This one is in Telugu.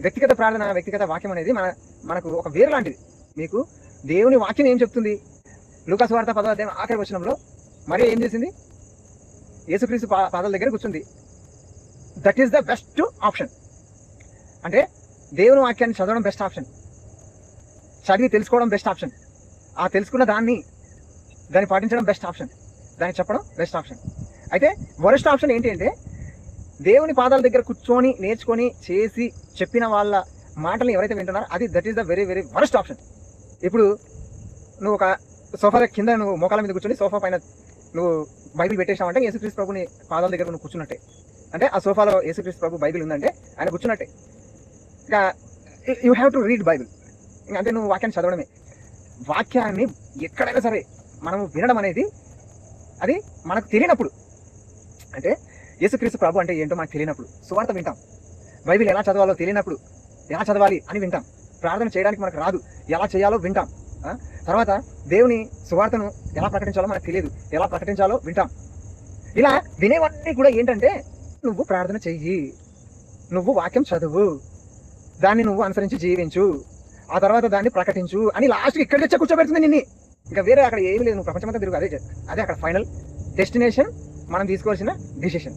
వ్యక్తిగత ప్రార్థన వ్యక్తిగత వాక్యం అనేది మన మనకు ఒక వేరు లాంటిది. మీకు దేవుని వాక్యం ఏం చెప్తుంది? లూకాస్ వార్త పదో అధ్యాయం ఆఖరి వచనంలో మరి ఏం చేసింది? యేసుక్రీస్తు పా- పాదాల దగ్గర కూర్చుంది. That is the best option అంటే దేవుని వాక్యాన్ని చదవడం బెస్ట్ ఆప్షన్ చదివి తెలుసుకోవడం బెస్ట్ ఆప్షన్ ఆ తెలుసుకున్న దాన్ని దాన్ని పాటించడం బెస్ట్ ఆప్షన్ దాన్ని చెప్పడం బెస్ట్ ఆప్షన్ అయితే వరస్ట్ ఆప్షన్ ఏంటి అంటే దేవుని పాదాల దగ్గర కూర్చొని నేర్చుకొని చేసి చెప్పిన వాళ్ళ మాటలు ఎవరైతే వింటున్నారో అది that is the very very worst option ఇప్పుడు నువ్వు ఒక సోఫా కింద నువ్వు మోకాల మీద కూర్చొని సోఫా పైన నువ్వు బైబిల్ పెట్టేసావంటే యేసుక్రీస్తు ప్రభుని పాదాల దగ్గర నువ్వు కూర్చున్నట్టే. అంటే ఆ సోఫాలో యేసుక్రీస్తు ప్రభు బైబిల్ ఉందంటే ఆయన కూర్చున్నట్టే. ఇంకా you have to read Bible ఇంకా అంటే నువ్వు వాక్యాన్ని చదవడమే. వాక్యాన్ని ఎక్కడైనా సరే మనము వినడం అనేది అది మనకు తెలియనప్పుడు. అంటే యేసుక్రీస్తు ప్రభు అంటే ఏంటో మనకు తెలియనప్పుడు సువార్త వింటాం. బైబిల్ ఎలా చదవాలో తెలియనప్పుడు ఎలా చదవాలి అని వింటాం. ప్రార్థన చేయడానికి మనకు రాదు. ఎలా చేయాలో వింటాం. తర్వాత దేవుని సువార్తను ఎలా ప్రకటించాలో మనకు తెలియదు. ఎలా ప్రకటించాలో వింటాం. ఇలా వినేవన్నీ కూడా ఏంటంటే నువ్వు ప్రార్థన చెయ్యి. నువ్వు వాక్యం చదువు. దాన్ని నువ్వు అనుసరించి జీవించు. ఆ తర్వాత దాన్ని ప్రకటించు అని లాస్ట్కి ఇక్కడ వచ్చి కూర్చోబెడుతుంది నిన్ను. ఇంకా వేరే అక్కడ ఏమీ లేదు. నువ్వు ప్రపంచమంతా తిరుగు. అదే అదే అక్కడ ఫైనల్ డెస్టినేషన్ మనం తీసుకోవాల్సిన డిసిషన్.